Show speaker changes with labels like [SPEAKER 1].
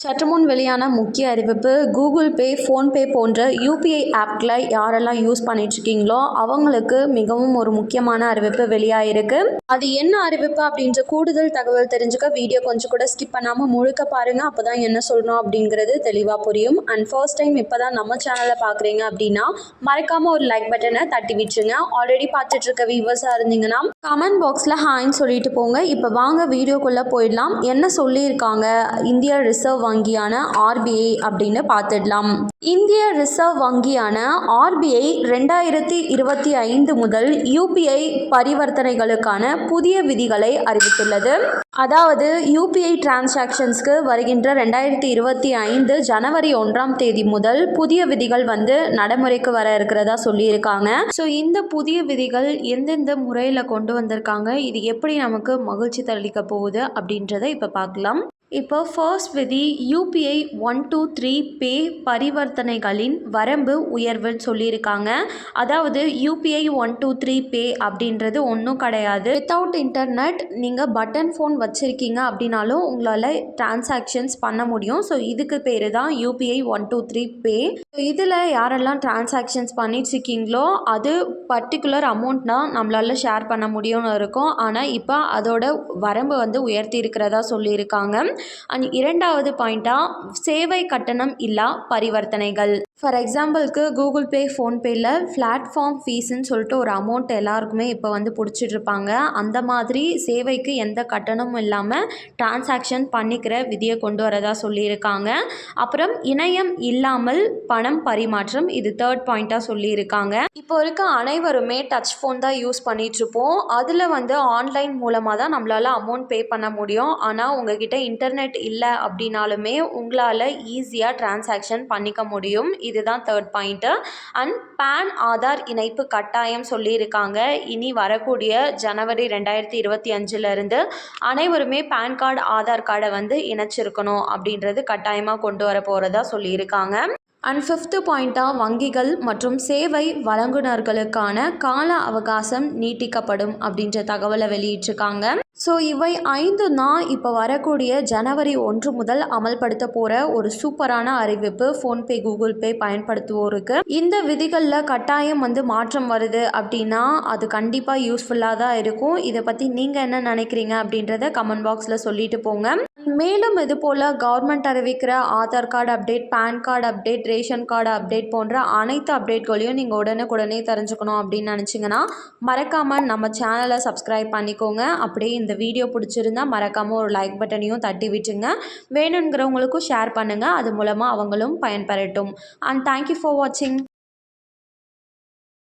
[SPEAKER 1] சற்று முன் வெளியான முக்கிய அறிவிப்பு கூகுள் பே ஃபோன்பே போன்ற யூபிஐ ஆப்களை யாரெல்லாம் யூஸ் பண்ணிட்டுருக்கீங்களோ அவங்களுக்கு மிகவும் ஒரு முக்கியமான அறிவிப்பு வெளியாகிருக்கு அது என்ன அறிவிப்பு அப்படின்ற கூடுதல் தகவல் தெரிஞ்சுக்க வீடியோ கொஞ்சம் கூட ஸ்கிப் பண்ணாமல் முழுக்க பாருங்கள் அப்போ தான் என்ன சொல்லணும் அப்படிங்கிறது தெளிவாக புரியும். அண்ட் ஃபர்ஸ்ட் டைம் இப்போ தான் நம்ம சேனலை பார்க்குறீங்க அப்படின்னா மறக்காமல் ஒரு லைக் பட்டனை தட்டி விட்டுருங்க. ஆல்ரெடி பார்த்துட்ருக்க வியூவர்ஸாக இருந்தீங்கன்னா கமெண்ட் பாக்ஸில் ஹாய்ன்னு சொல்லிட்டு போங்க. இப்போ வாங்க வீடியோக்குள்ளே போயிடலாம். என்ன சொல்லியிருக்காங்க? இந்திய ரிசர்வ் வங்கியான ஆர்பிஐ அப்படின்னு பார்த்துடலாம். இந்திய ரிசர்வ் வங்கியான ஆர்பிஐ ரெண்டாயிரத்தி இருபத்தி ஐந்து முதல் யூபிஐ பரிவர்த்தனைகளுக்கான புதிய விதிகளை அறிவித்துள்ளது. அதாவது யூபிஐ டிரான்சாக்ஷன்ஸ்க்கு வருகின்ற ரெண்டாயிரத்தி இருபத்தி ஐந்து ஜனவரி ஒன்றாம் தேதி முதல் புதிய விதிகள் வந்து நடைமுறைக்கு வர இருக்கிறதா சொல்லியிருக்காங்க. ஸோ இந்த புதிய விதிகள் எந்தெந்த முறையில் கொண்டு வந்திருக்காங்க? இது எப்படி நமக்கு மகிழ்ச்சி தளிக்க போகுது அப்படின்றத இப்போ பார்க்கலாம். இப்போ ஃபர்ஸ்ட் விதி UPI one two three pay பரிவர்த்தனைகளின் வரம்பு உயர்வுன்னு சொல்லியிருக்காங்க. அதாவது UPI one two three pay அப்படின்றது ஒன்றும் கிடையாது. வித்தவுட் இன்டர்நெட் நீங்கள் பட்டன் ஃபோன் வச்சுருக்கீங்க அப்படின்னாலும் உங்களால் டிரான்சாக்ஷன்ஸ் பண்ண முடியும். ஸோ இதுக்கு பேர் தான் UPI one two three pay இதில் யாரெல்லாம் டிரான்சாக்ஷன்ஸ் பண்ணிட்டு இருக்கீங்களோ அது பர்டிகுலர் அமௌண்ட் தான் நம்மளால் ஷேர் பண்ண முடியும்னு இருக்கும். ஆனால் இப்போ அதோட வரம்பு வந்து உயர்த்தி இருக்கிறதா சொல்லியிருக்காங்க. அண்ட் இரண்டாவது பாயிண்ட்டாக சேவை கட்டணம் இல்லா பரிவர்த்தனைகள். ஃபார் எக்ஸாம்பிளுக்கு கூகுள் பே ஃபோன்பேயில் பிளாட்ஃபார்ம் ஃபீஸுன்னு சொல்லிட்டு ஒரு அமௌண்ட் எல்லாருக்குமே இப்போ வந்து பிடிச்சிட்டு இருப்பாங்க அந்த மாதிரி சேவைக்கு எந்த கட்டணமும் இல்லாமல் டிரான்சாக்ஷன் பண்ணிக்கிற விதியை கொண்டு வரதா சொல்லியிருக்காங்க. அப்புறம் இணையம் இல்லாமல் பணம் பரிமாற்றம் இது தேர்ட் பாயிண்ட்டாக சொல்லியிருக்காங்க. இப்போ இருக்க அனைவருமே டச் ஃபோன் தான் யூஸ் பண்ணிகிட்ருப்போம் அதில் வந்து ஆன்லைன் மூலமாக தான் நம்மளால் அமௌண்ட் பே பண்ண முடியும். ஆனால் உங்ககிட்ட இன்டர்நெட் இல்லை அப்படின்னாலுமே உங்களால் ஈஸியாக டிரான்சாக்ஷன் பண்ணிக்க முடியும். இதுதான் third point and PAN Aadhaar இணைப்பு கட்டாயம் சொல்லியிருக்காங்க. இனி வரக்கூடிய ஜனவரி ரெண்டாயிரத்தி இருபத்தி அஞ்சுலேருந்து அனைவருமே பேன் கார்டு ஆதார் கார்டை வந்து இணைச்சிருக்கணும் அப்படின்றது கட்டாயமாக கொண்டு வர போகிறதா சொல்லியிருக்காங்க. அண்ட் ஃபிஃப்த்து பாயிண்ட்டாக வங்கிகள் மற்றும் சேவை வழங்குனர்களுக்கான கால அவகாசம் நீட்டிக்கப்படும் அப்படின்ற தகவலை வெளியிட்டிருக்காங்க. ஸோ இவை ஐந்து நான் இப்போ வரக்கூடிய ஜனவரி ஒன்று முதல் அமல்படுத்த போகிற ஒரு சூப்பரான அறிவிப்பு ஃபோன்பே கூகுள் பே பயன்படுத்துவோருக்கு. இந்த விதிகளில் கட்டாயம் வந்து மாற்றம் வருது அப்படின்னா அது கண்டிப்பாக யூஸ்ஃபுல்லாக தான் இருக்கும். இதை பற்றி நீங்கள் என்ன நினைக்கிறீங்க அப்படின்றத கமெண்ட் பாக்ஸில் சொல்லிட்டு போங்க. மேலும் இது போல் கவர்மெண்ட் அறிவிக்கிற Aadhaar card update PAN card update ration card update போன்ற அனைத்து அப்டேட்களையும் நீங்கள் உடனுக்குடனே தெரிஞ்சுக்கணும் அப்படின்னு நினச்சிங்கன்னா மறக்காமல் நம்ம சேனலை சப்ஸ்கிரைப் பண்ணிக்கோங்க. அப்படியே இந்த வீடியோ பிடிச்சிருந்தா மறக்காமல் ஒரு லைக் பட்டனையும் தட்டி விட்டுங்க வேணுங்கிறவங்களுக்கும் ஷேர் பண்ணுங்கள் அது மூலமாக அவங்களும் பயன்பெறட்டும். அண்ட் தேங்க்யூ ஃபார் வாட்சிங்